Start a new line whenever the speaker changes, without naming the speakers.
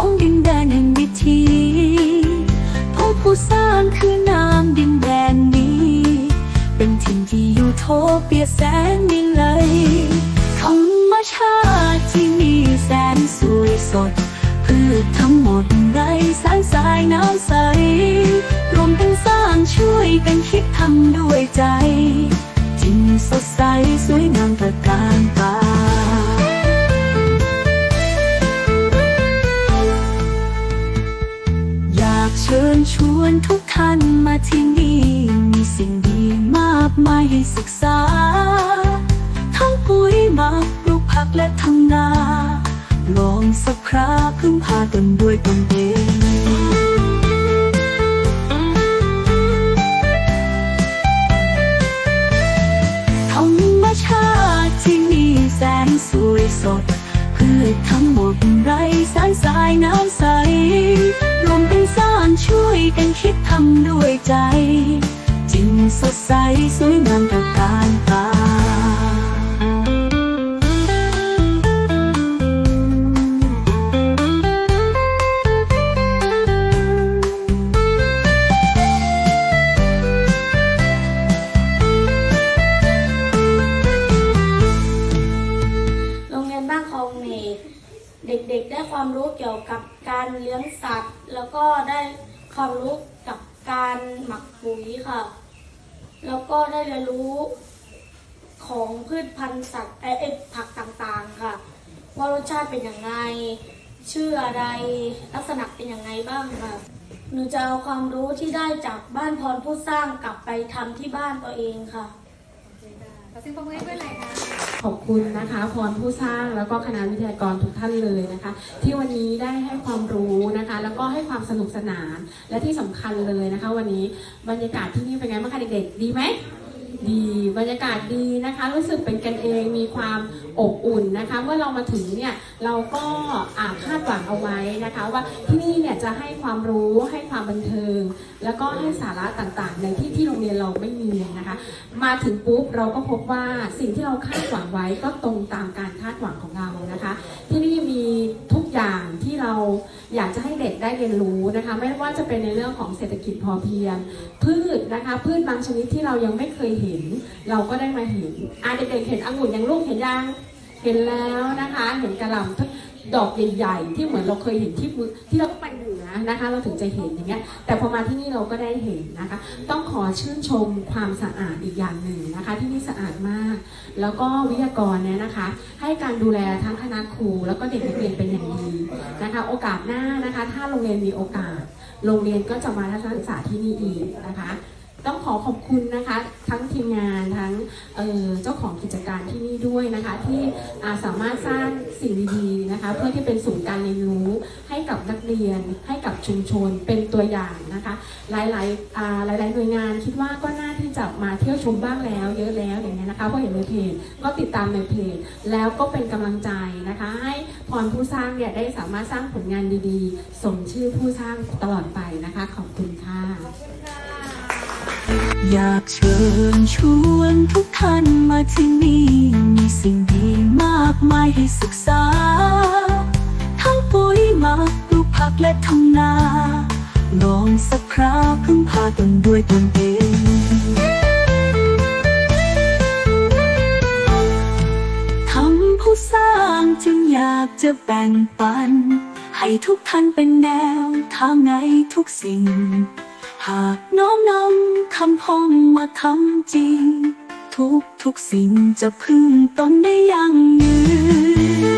ของดินแดนแห่งวิถีผู้ผู้สร้างคือนามดินแดนนี้ เป็นทิ่ที่อยู่โทเปียแสนนิไลธรรมชาติที่มีแสนสวยสดพืชทั้งหมดไรสายสายน้ำใส รวมกันสร้างช่วยกันคิดทำด้วยใจ จินสดใสสวยงามประการตา ชิญชวนทุกท่านมาที่นี่ มีสิ่งดีมากมายให้ศึกษา ทั้งปุ๋ยหมักปลูกผักและทำนา ลองสักคราพึ่งพากันด้วยตนเองธรรมชาติที่มีแสนสวยสดพืชทั้งหมดไร้สารสายน้ำใส รวมเป็นสร้างช่วยกันคิดทำด้วยใจ จึงสดใสสวยงามตระการตา
เด็กๆ ได้ความรู้เกี่ยวกับการเลี้ยงสัตว์ แล้วก็ได้ความรู้กับการหมักปุ๋ยค่ะ แล้วก็ได้เรียนรู้ของพืชพันธุ์สัตว์เอ่อเอ่อผักต่างๆค่ะ ว่ารสชาติเป็นยังไงชื่ออะไรลักษณะเป็นยังไงบ้างค่ะหนูจะเอาความรู้ที่ได้จากบ้านพรผู้สร้างกลับไปทำที่บ้านตัวเองค่ะ
เสียงปรบมือให้เพื่อนหน่อยค่ะ
ขอบคุณนะคะพรผู้สร้างแล้วก็คณะวิทยากรทุกท่านเลยนะคะ ที่วันนี้ได้ให้ความรู้นะคะ แล้วก็ให้ความสนุกสนานและที่สำคัญเลยนะคะ วันนี้บรรยากาศที่นี่เป็นไงบ้างคะเด็กๆดีไหม ดีบรรยากาศดีนะคะ รู้สึกเป็นกันเองมีความอบอุ่นนะคะ เมื่อเรามาถึงเนี่ยเราก็อาคาดหวังเอาไว้นะคะ ว่าที่นี่เนี่ยจะให้ความรู้ให้ความบันเทิง แล้วก็ให้สาระต่างๆ ในที่ที่โรงเรียนเราไม่มีนะคะ มาถึงปุ๊บเราก็พบว่าสิ่งที่เราคาดหวังไว้ก็ตรงตามการคาดหวังของเรานะคะ ที่นี่มีทุกอย่างที่เรา อยากจะให้เด็กได้เรียนรู้นะคะ ไม่ว่าจะเป็นในเรื่องของเศรษฐกิจพอเพียง พืชนะคะ พืชบางชนิดที่เรายังไม่เคยเห็น เราก็ได้มาเห็นอาเด็กๆเห็นองุ่นยังลูกเห็นยังเห็นแล้วนะคะ เห็นกระหล่ำ ดอกใหญ่ๆที่เหมือนเราเคยเห็นที่มือที่เราไปเหนือนะคะ เราถึงจะเห็นอย่างเงี้ยแต่พอมาที่นี่เราก็ได้เห็นนะคะ ต้องขอชื่นชมความสะอาดอีกอย่างหนึ่งนะคะ ที่นี่สะอาดมาก แล้วก็วิทยากรเนี่ยนะคะ ให้การดูแลทั้งคณะครู แล้วก็เด็กนักเรียนเป็นอย่างดีนะคะ โอกาสหน้านะคะ ถ้าโรงเรียนมีโอกาส โรงเรียนก็จะมาทัศนศึกษาที่นี่อีกนะคะ ต้องขอขอบคุณนะคะทั้งทีมงานทั้งเเจ้าของกิจการที่นี่ด้วยนะคะ ที่าสามารถสร้างสิ่งดีๆนะคะ เพื่อที่เป็นศูนย์การเรียนรู้ให้กับนักเรียน ให้กับชุมชนเป็นตัวอย่างนะคะ หลายๆหลาย ๆ หน่วยงานคิดว่าก็น่าที่จะมาเที่ยวชมบ้างแล้ว เยอะแล้วอย่างเงี้ยนะคะเพราะเห็นในเพจก็ติดตามในเพจแล้วก็เป็นกำลังใจนะคะ ให้พรผู้สร้างเนี่ยได้สามารถสร้างผลงานดีๆ สมชื่อผู้สร้างตลอดไปนะคะ ขอบคุณค่ะ
อยากเชิญชวนทุกท่านมาที่นี่ มีสิ่งดีมากมายให้ศึกษา ทั้งปุ๋ยหมักปลูกผักและทำนาลองสักคราพึ่งพาตนด้วยตนเองทำผู้สร้างจึงอยากจะแบ่งปัน ให้ทุกท่านเป็นแนวทางในทุกสิ่ง หากน้อมนำคำพ้องมาทำจริง ทุกทุกสิ่งจะพึ่งตนได้ยั่งยืน